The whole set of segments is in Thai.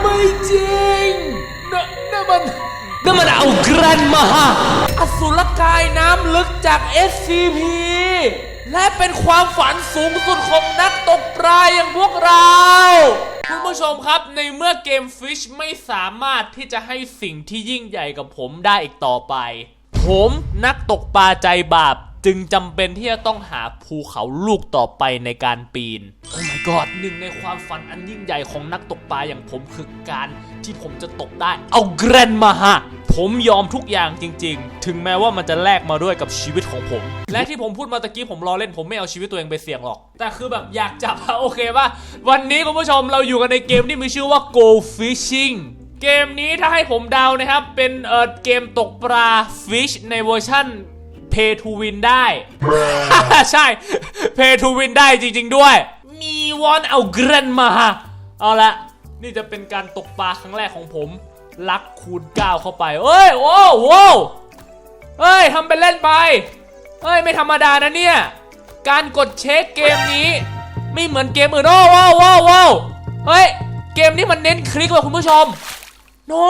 ไม่จริงนั่นนั่นมันนั่นมันเอาแกรนมาฮะอสุรกายน้ำลึกจาก SCP และเป็นความฝันสูงสุดของนักตกปลาอย่างพวกเรา คุณผู้ชมครับในเมื่อเกม Fish ไม่สามารถที่จะให้สิ่งที่ยิ่งใหญ่กับผมได้อีกต่อไป ผมนักตกปลาใจบาป จึงจำเป็นที่จะต้องหาภูเขาลูกต่อไปในการปีน โอ้ my god หนึ่งในความฝันอันยิ่งใหญ่ของนักตกปลาอย่างผมคือการที่ผมจะตกได้ เอาแกรนมาฮะ ผมยอมทุกอย่างจริง ๆ ถึงแม้ว่ามันจะแลกมาด้วยกับชีวิตของผม และที่ผมพูดมาตะกี้ผมรอเล่นผมไม่เอาชีวิตตัวเองไปเสี่ยงหรอก แต่คือแบบอยากจับโอเคป่ะ วันนี้คุณผู้ชมเราอยู่กันในเกมที่มีชื่อว่า Go Fishing เกมนี้ถ้าให้ผมเดานะครับ เป็นเออเกมตกปลา Fish ในเวอร์ชั่น Pay to Win ได้ ใช่ Pay to Win ได้จริง ๆ ด้วย มีวอนเอาเกรนมา เอาละนี่จะเป็นการตกปลาครั้งแรกของผม ลักคูณ9เข้าไปเอ้ย โอ้โว้เอ้ยทำเป็นเล่นไปเอ้ย ไม่ธรรมดานะเนี่ย การกดเช็คเกมนี้ ไม่เหมือนเกมอื่น โอ้ว้าวว้าวว้าวเฮ้ย เกมนี้มันเน้นคลิกว่ะคุณผู้ชม no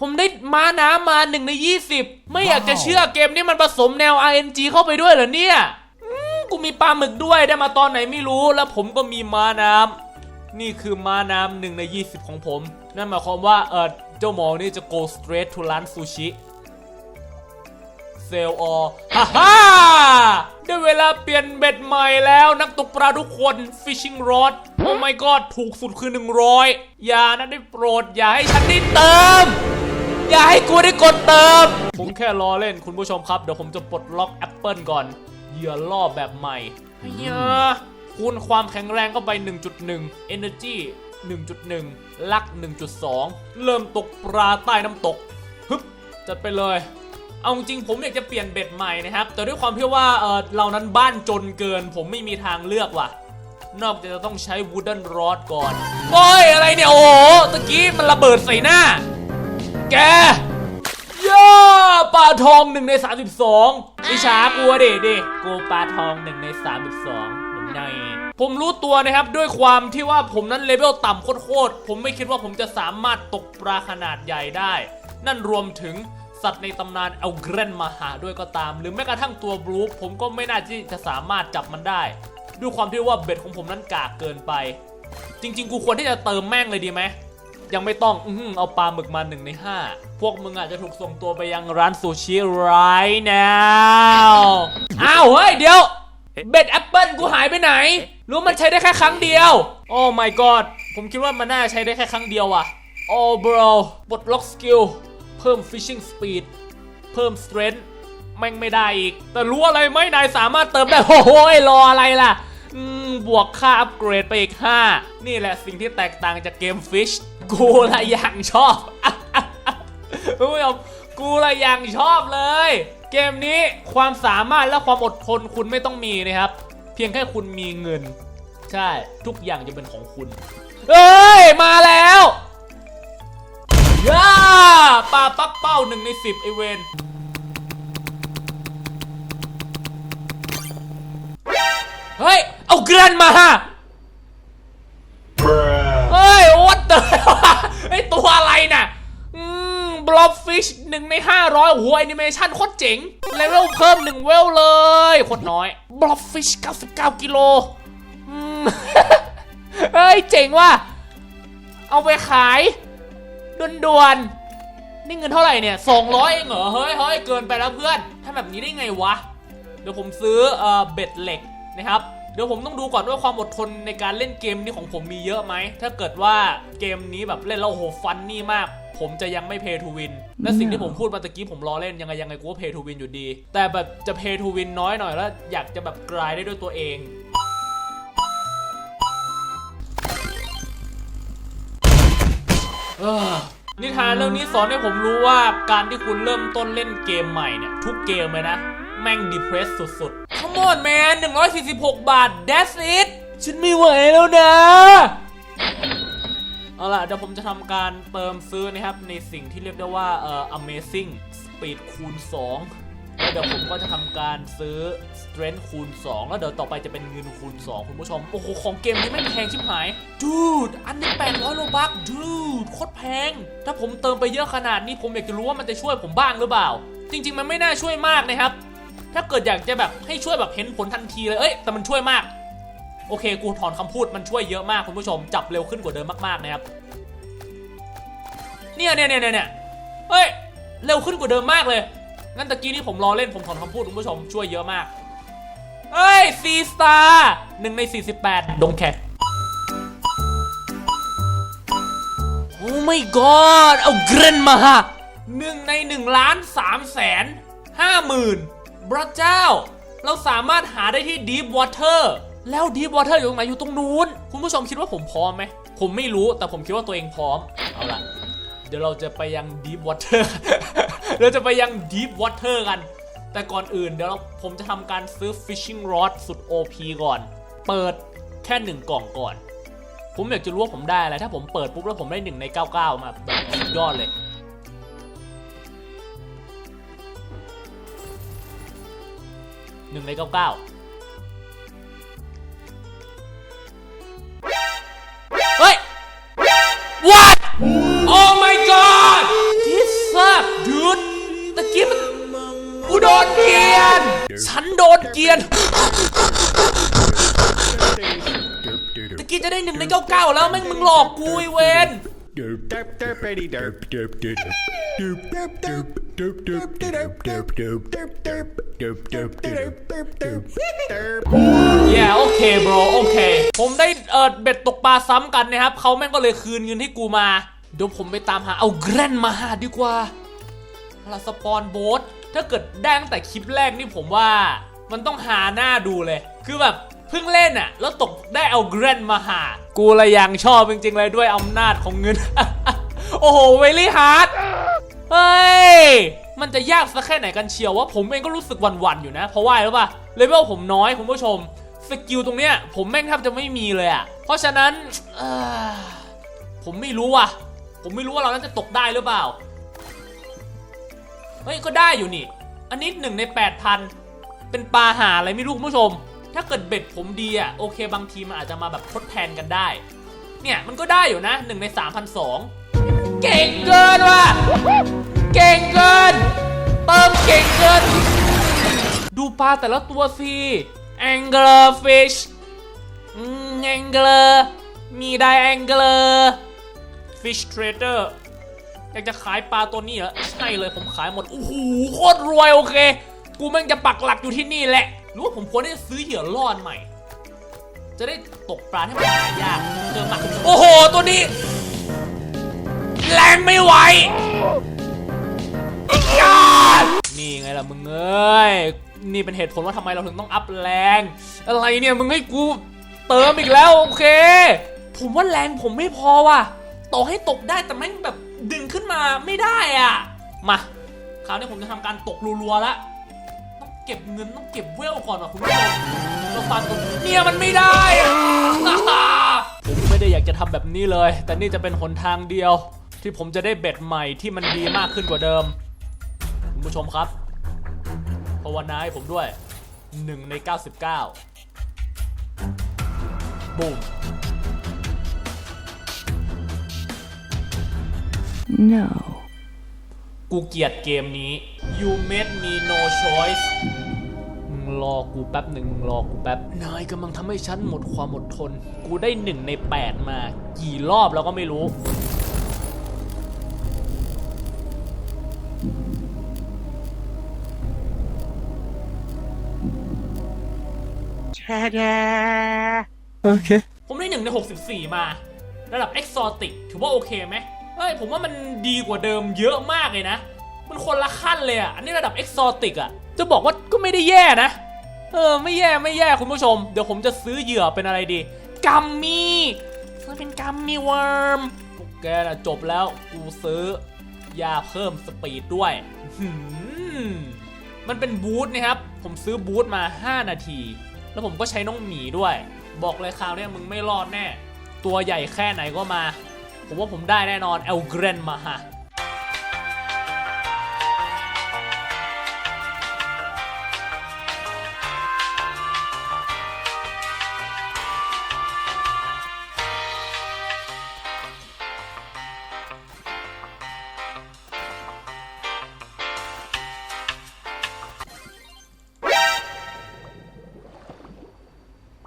ผมได้ม้าน้ำมาหนึ่งใน 20 ไม่อยากจะเชื่อเกมนี้มันผสมแนว RNG เข้าไปด้วยเหรอเนี่ยอืมกูมีปลาหมึกด้วยได้มาตอนไหนไม่รู้แล้วผมก็มีม้าน้ำนี่คือม้าน้ำหนึ่งใน 20 ของผม นั่นหมายความว่าเออเจ้าหมอนี่จะ go straight to ร้านซูชิเซลออฮ่าฮ่าได้เวลาเปลี่ยนเบ็ดใหม่แล้วนักตกปลาทุกคน fishing rod โอ้ my god ถูกสุดคือ 100 อย่านะได้โปรด อย่าให้ฉันได้เติม อย่าให้กูได้กดเติม ผมแค่รอเล่นคุณผู้ชมครับ เดี๋ยวผมจะปลดล็อกแอปเปิลก่อน เหยื่อล่อแบบใหม่เฮียคูณความแข็งแรงเข้าไป 1.1 energy 1.1 ลัก 1.2 เริ่มตกปลาใต้น้ำตกฮึบจัดไปเลยเอาจริงๆผมอยากจะเปลี่ยนเบ็ดใหม่นะครับ แต่ด้วยความที่ว่าเออเรานั้นบ้านจนเกิน ผมไม่มีทางเลือกว่ะ นอกจากจะต้องใช้ wooden rod ก่อนโอ้ยอะไรเนี่ย โอ้โหตะกี้มันระเบิดใส่หน้า แกย่าปลาทองหนึ่งใน32วิชากูอะดิดิกูปลาทองหนึ่งใน32หนึ่งในผมรู้ตัวนะครับด้วยความที่ว่าผมนั้นเลเวลต่ำโคตรๆผมไม่คิดว่าผมจะสามารถตกปลาขนาดใหญ่ได้ นั่นรวมถึงสัตว์ในตำนานเอาเกรนมาหาด้วยก็ตาม หรือแม้กระทั่งตัวบลูฟผมก็ไม่น่าที่จะสามารถจับมันได้ ด้วยความที่ว่าเบ็ดของผมนั้นกากเกินไป จริง ๆ กูควรที่จะเติมแม่งเลยดีไหม ยังไม่ต้องอื้อหือเอาปลาหมึกมาหนึ่งในห้าพวกมึงอาจจะถูกส่งตัวไปยังร้านซูชิ right now อ้าวเฮ้ยเดี๋ยว เบ็ดแอปเปิลกูหายไปไหน รู้มันใช้ได้แค่ครั้งเดียว โอ้ my god ผมคิดว่ามันน่าจะใช้ได้แค่ครั้งเดียวว่ะโอ้ bro ปลดล็อกสกิลเพิ่ม fishing speed เพิ่ม strength แม่งไม่ได้อีก แต่รู้อะไรไหมนายสามารถเติมได้ โอ้โหรออะไรล่ะบวกค่าอัปเกรดไปอีก 5 นี่แหละสิ่งที่แตกต่างจากเกม Fish กูละอย่างชอบคุณผู้ชมกูละอย่างชอบเลย เกมนี้ความสามารถและความอดทนคุณไม่ต้องมีนะครับ เพียงแค่คุณมีเงิน ใช่ทุกอย่างจะเป็นของคุณ เอ้ย มาแล้วย่าปลาปักเป้าหนึ่งในสิบไอเวนเฮ้ย เอาเกรนมาเฮ้ย what the ไอตัวอะไรน่ะอืมบล็อบฟิชหนึ่งใน 500โอ้โหแอนิเมชันโคตรเจ๋งเลเวลเพิ่มหนึ่งเวลเลยโคตรน้อยบล็อบฟิช99 กิโลอืม เฮ้ย เจ๋งว่ะ เอาไปขายด่วนๆ นี่เงินเท่าไหร่เนี่ย200เองเหรอ เฮ้ยเฮ้ยเกินไปแล้วเพื่อนทำแบบนี้ได้ไงวะ เดี๋ยวผมซื้อเอ่อเบ็ดเหล็กนะครับ เดี๋ยวผมต้องดูก่อนว่าความอดทนในการเล่นเกมนี้ของผมมีเยอะไหม ถ้าเกิดว่าเกมนี้แบบเล่นแล้วโหฟันนี่มาก ผมจะยังไม่เพย์ทูวิน และสิ่งที่ผมพูดมาตะกี้ผมรอเล่นยังไงยังไงกูก็เพย์ทูวินอยู่ดี แต่แบบจะเพย์ทูวินน้อยหน่อยแล้วอยากจะแบบกลายได้ด้วยตัวเองนิทานเรื่องนี้สอนให้ผมรู้ว่าการที่คุณเริ่มต้นเล่นเกมใหม่เนี่ยทุกเกมเลยนะ แม่งดีเพรสสุดๆ Come on man 146 บาท that's it ฉันไม่ไหวแล้วนะ เอาล่ะ เดี๋ยวผมจะทำการเติมซื้อนะครับ ในสิ่งที่เรียกได้ว่าเอ่อ amazing speed คูณ2ผมเดี๋ยวผมก็จะทำการซื้อ strength คูณ 2 แล้วเดี๋ยวต่อไปจะเป็นเงินคูณ 2 คุณผู้ชม โอ้โห ของเกมนี้ไม่แพงชิบหายดูดอันนี้800โลบักดูดโคตรแพง ถ้าผมเติมไปเยอะขนาดนี้ผมอยากจะรู้ว่ามันจะช่วยผมบ้างหรือเปล่า จริง ๆ มันไม่น่าช่วยมากนะครับ ถ้าเกิดอยากจะแบบให้ช่วยแบบเห็นผลทันทีเลย เอ้ย แต่มันช่วยมาก โอเค กูถอนคำพูดมันช่วยเยอะมากคุณผู้ชม จับเร็วขึ้นกว่าเดิมมากๆนะครับ เนี่ยเนี่ยเนี่ยเนี่ยเฮ้ย เร็วขึ้นกว่าเดิมมากเลย งั้นตะกี้นี่ผมรอเล่นผมถอนคำพูดคุณผู้ชมช่วยเยอะมาก เฮ้ยซีสตาร์หนึ่งใน 48 ดงแคทโอ้ my god เอาเกรนมาหนึ่งใน1ล้าน3แสน5หมื่น พระเจ้า เราสามารถหาได้ที่ Deep Water แล้ว Deep Water อยู่ตรงไหนอยู่ตรงนู้น คุณผู้ชมคิดว่าผมพร้อมไหม ผมไม่รู้แต่ผมคิดว่าตัวเองพร้อม เอาล่ะ เดี๋ยวเราจะไปยัง Deep Water เราจะไปยัง Deep Water กัน แต่ก่อนอื่นเดี๋ยวเราผมจะทำการซื้อ Fishing Rod สุด OP ก่อน เปิดแค่หนึ่งกล่องก่อน ผมอยากจะรู้ว่าผมได้อะไร ถ้าผมเปิดปุ๊บแล้วผมได้หนึ่งใน 99 มาแบบยอดเลย หนึ่งใน99เก้าเฮ้ย What Oh my god This suck dude ตะกี้มันกูโดนเกียน ฉันโดนเกียนตะกี้จะได้หนึ่งในเก้าเก้าแล้วแม่งมึงหลอกกูไอเวน แย่โอเค bro โอเค ผมได้เออเบ็ดตกปลาซ้ำกันนะครับ เขาแม่งก็เลยคืนเงินให้กูมา เดี๋ยวผมไปตามหาเอาแกรนมาหาดีกว่าลาสปอนโบสถ้าเกิดได้ตั้งแต่คลิปแรกนี่ผมว่า มันต้องหาหน้าดูเลย คือแบบ พิ่งเล่นอะแล้วตกได้เอาแกรนมาหา กูเลยยังชอบจริงๆเลยด้วยอำนาจของเงิน โอ้โหเวลี่ฮาร์ดเฮ้ย มันจะยากสักแค่ไหนกันเชียวว่าผมเองก็รู้สึกหวั่นๆอยู่นะ เพราะว่าอะไรป่ะเลเวลผมน้อยคุณผู้ชม สกิลตรงเนี้ยผมแม่งแทบจะไม่มีเลยอะ่ะ เพราะฉะนั้นผมไม่รู้ว่ะ ผมไม่รู้ว่าเรานั้นจะตกได้หรือเปล่า เฮ้ย ก็ได้อยู่นี่ อันนี้หนึ่งใน8,000เป็นปลาหาอะไรไม่รู้คุณผู้ชม ถ้าเกิดเบ็ดผมดีอะ่ะโอเค บางทีมันอาจจะมาแบบทดแทนกันได้ เนี่ยมันก็ได้อยู่นะหนึ่งใน3,002เก่งเกินว่ะ เก่งเกิน เติมเก่งเกิน ดูปลาแต่ละตัวสิ angler fish อืม angler มีได้ angler fish trader อยากจะขายปลาตัวนี้เหรอใช่เลยผมขายหมด โอ้โหโคตรรวยโอเค กูแม่งจะปักหลักอยู่ที่นี่แหละ หรือว่าผมควรได้ซื้อเหยื่อล่อนใหม่ จะได้ตกปลาให้มันหายากเพิ่มมากโอ้โห ตัวนี้ แรงไม่ไหวนี่ไงล่ะมึงเอ้ย นี่เป็นเหตุผลว่าทำไมเราถึงต้องอัพแรง อะไรเนี่ยมึงให้กูเติมอีกแล้วโอเค ผมว่าแรงผมไม่พอว่ะต่อให้ตกได้แต่แม่งแบบดึงขึ้นมาไม่ได้อะ มา คราวนี้ผมจะทำการตกรัวๆแล้ว เก็บเงินต้องเก็บเวลก่อนว่ะคุณผู้ชมเราฟันตรงเนี่ยมันไม่ได้อะผมไม่ได้อยากจะทำแบบนี้เลย แต่นี่จะเป็นหนทางเดียว ที่ผมจะได้เบ็ดใหม่ที่มันดีมากขึ้นกว่าเดิม คุณผู้ชมครับภาวนาให้ผมด้วย1ใน 99บูม No. กูเกลียดเกมนี้ you made me no choice มึงรอกูแป๊บหนึ่งมึงรอกูแป๊บ นายกำลังทำให้ฉันหมดความอดทน กูได้หนึ่งใน8มา กี่รอบแล้วก็ไม่รู้ Okay. ผมได้หนึ่งใน 64 มา ระดับ Exotic ถือว่าโอเคไหม เฮ้ยผมว่ามันดีกว่าเดิมเยอะมากเลยนะ มันคนละขั้นเลยอะ อันนี้ระดับ Exotic อะ จะบอกว่าก็ไม่ได้แย่นะ เออไม่แย่ไม่แย่คุณผู้ชม เดี๋ยวผมจะซื้อเหยื่อเป็นอะไรดี กัมมี่ซื้อเป็นกัมมี่เวิร์มแกนะจบแล้วกูซื้อยาเพิ่มสปีดด้วย มันเป็นบูธนะครับ ผมซื้อบูธมา 5 นาที แล้วผมก็ใช้น้องหมีด้วย บอกเลยคราวนี้มึงไม่รอดแน่ ตัวใหญ่แค่ไหนก็มา ผมว่าผมได้แน่นอนเอลเกรนมาฮะ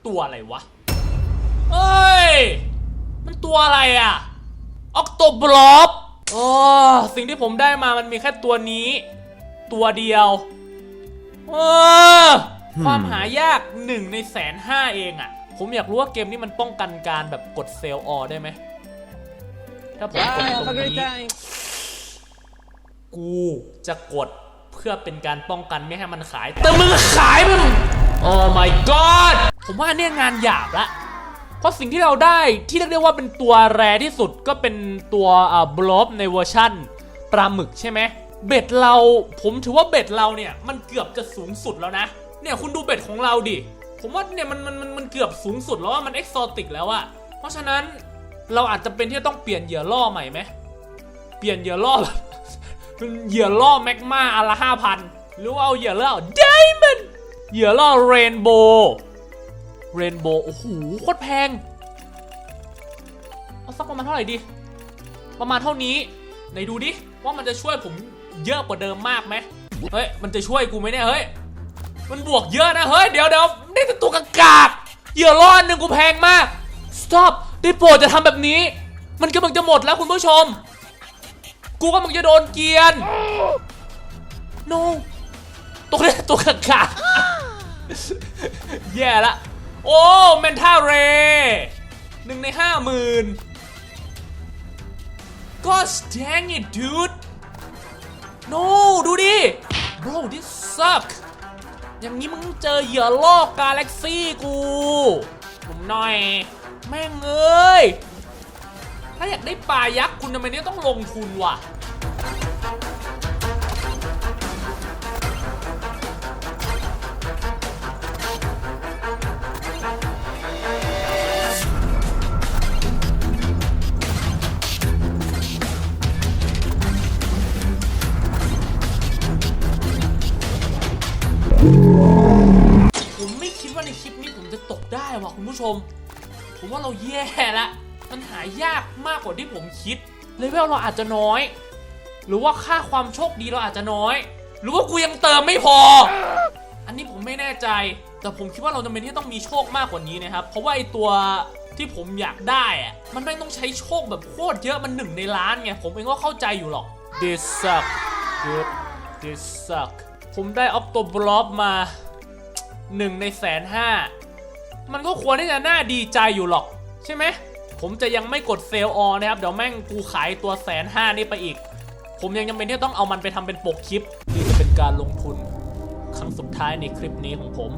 ตัวอะไรวะ เอ้ย มันตัวอะไรอะ ออกโตบลอปโอ้สิ่งที่ผมได้มามันมีแค่ตัวนี้ ตัวเดียวเออความหายากหนึ่งในแสนห้าเองอะผมอยากรู้ว่าเกมนี้มันป้องกันการแบบกดเซลล์ออได้ไหมถ้าผมกดตรงนี้กูจะกดเพื่อเป็นการป้องกันไม่ให้มันขาย แต่มึงขายมึงโอ้ my god ผมว่าเนี่ยงานหยาบละ เพราะสิ่งที่เราได้ที่เรียกได้ว่าเป็นตัวแรที่สุดก็เป็นตัวบล็อบในเวอร์ชั่นปลาหมึกใช่ไหมเบ็ดเราผมถือว่าเบ็ดเราเนี่ยมันเกือบจะสูงสุดแล้วนะ เนี่ยคุณดูเบ็ดของเราดิ ผมว่าเนี่ยมันมันมันมันเกือบสูงสุดแล้วว่ามันเอ็กโซติกแล้วอะเพราะฉะนั้นเราอาจจะเป็นที่ต้องเปลี่ยนเหยื่อล่อใหม่ไหมเปลี่ยนเหยื่อล่อแบบเป็นเหยื่อล่อแมกมาอันละห้าพันหรือว่าเอาเหยื่อล่อไดมอนด์เหยื่อล่อเรนโบว์ เรนโบว์โอ้โหโคตรแพง เอาสักประมาณเท่าไหร่ดี ประมาณเท่านี้ไหนดูดิ ว่ามันจะช่วยผมเยอะกว่าเดิมมากไหมเฮ้ย มันจะช่วยกูไหมเนี่ย เฮ้ย มันบวกเยอะนะ เฮ้ย เดี๋ยวเดี๋ยวนี่เป็นตัวกากากเหยื่อล่ออันหนึ่งกูแพงมาก stop ได้โปรดจะทำแบบนี้ มันกำลังจะหมดแล้วคุณผู้ชม กูกำลังจะโดนเกรียน no ตัวนี้ตัวกากาแย่ละ โอ้เมนท่าเรหนึ่งในห้าหมื่น Gosh dang it dude no ดูดิ bro this suck อย่างนี้มึงเจอเหยื่อลอกกาแล็กซี่กูผมหน่อย แม่งเอ้ย ถ้าอยากได้ปลายักษ์คุณทำไมเนี่ยต้องลงทุนวะ กได้ว่ะคุณผู้ชม ผมว่าเราแย่ละมันหายากมากกว่าที่ผมคิดเลเวลเราอาจจะน้อย หรือว่าค่าความโชคดีเราอาจจะน้อย หรือว่ากูยังเติมไม่พอ อันนี้ผมไม่แน่ใจ แต่ผมคิดว่าเราจำเป็นที่ต้องมีโชคมากกว่านี้นะครับ เพราะว่าไอตัวที่ผมอยากได้อะมันไม่ต้องใช้โชคแบบโคตรเยอะมันหนึ่งในล้านไง ผมเองก็เข้าใจอยู่หรอก This suck dude This suck ผมได้ออ t โตบล็อบมาหนึ่งในแสนห้า มันก็ควรที่จะน่าดีใจอยู่หรอก ใช่ไหม ผมจะยังไม่กดเซลล์ออนะครับ เดี๋ยวแม่งกูขายตัวแสนห้านี่ไปอีก ผมยังจำเป็นที่ต้องเอามันไปทำเป็นปกคลิปนี่จะเป็นการลงทุน ครั้งสุดท้ายในคลิปนี้ของผม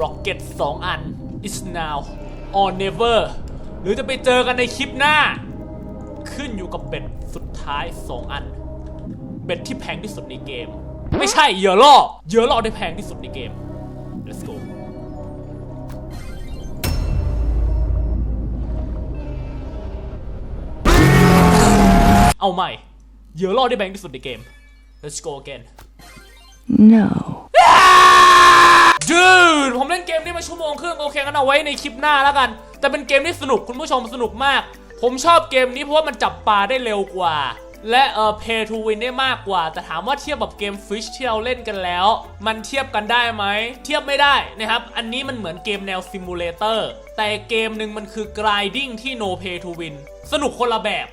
Rocket 2 อัน is now or never หรือจะไปเจอกันในคลิปหน้า ขึ้นอยู่กับเบ็ดสุดท้าย 2 อัน เบ็ดที่แพงที่สุดในเกม ไม่ใช่เหยื่อล่อเหยื่อล่อที่แพงที่สุดในเกม เอาใหม่เหยื่อล่อที่แพงที่สุดในเกม let's go again No. Dude ผมเล่นเกมนี้มาชั่วโมงครึ่งโอเคงั้นเอาไว้ในคลิปหน้าแล้วกัน แต่เป็นเกมที่สนุกคุณผู้ชมสนุกมาก ผมชอบเกมนี้เพราะว่ามันจับปลาได้เร็วกว่า และเออ pay to win ได้มากกว่า แต่ถามว่าเทียบกับเกม Fish ที่เราเล่นกันแล้ว มันเทียบกันได้ไหม เทียบไม่ได้นะครับ อันนี้มันเหมือนเกมแนวซิมูเลเตอร์แต่เกมหนึ่งมันคือ grinding ที่ no pay to win สนุกคนละแบบ